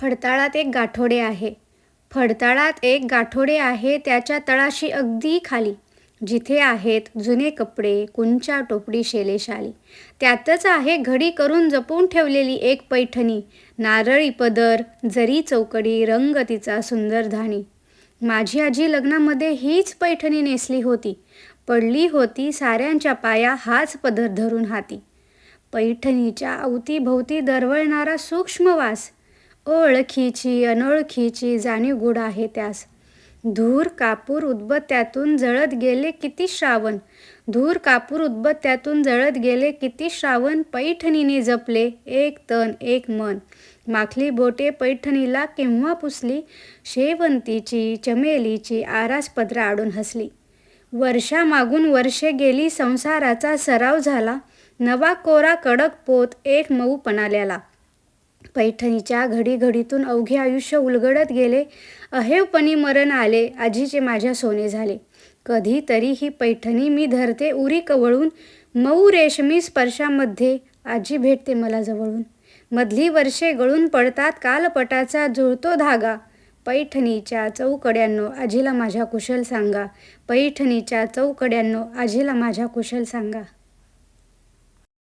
फडताळात एक गाठोडे आहे. फडताळात एक गाठोडे आहे त्याच्या तळाशी अगदी खाली. जिथे आहेत जुने कपडे कुंचा टोपडी शेलेशाली. त्यातच आहे घडी करून जपून ठेवलेली एक पैठणी. नारळी पदर जरी चौकडी रंग तिचा सुंदर धाणी माझी आजी लग्नामध्ये हीच पैठणी नेसली होती. पडली होती साऱ्यांच्या पाया हाच पदर धरून हाती. पैठणीच्या अवतीभोवती दरवळणारा सूक्ष्म वास. ओळखीची अनोळखीची जाणीव गुढ आहे त्यास. धूर कापूर उदबत्त्यातून जळत गेले किती श्रावण. धूर कापूर उदबत्त्यातून जळत गेले किती श्रावण. पैठणीने जपले एक तन एक मन. माखली बोटे पैठणीला केव्हा पुसली. शेवंतीची चमेलीची आरास पदरा आडून हसली. वर्षामागून वर्षे गेली संसाराचा सराव झाला. नवा कोरा कडक पोत एक मऊ पणाल्याला. पैठणीच्या घडीघडीतून अवघे आयुष्य उलगडत गेले. अहेवपणी मरण आले. आजीचे माझ्या सोने झाले. कधीतरी ही पैठणी मी धरते उरी कवळून. मऊ रेशमी स्पर्शामध्ये आजी भेटते मला जवळून. मधली वर्षे गळून पडतात कालपटाचा जुळतो धागा. पैठणीच्या चौकड्यांनो आजीला माझ्या कुशल सांगा. पैठणीच्या चौकड्यांनो आजीला माझ्या कुशल सांगा.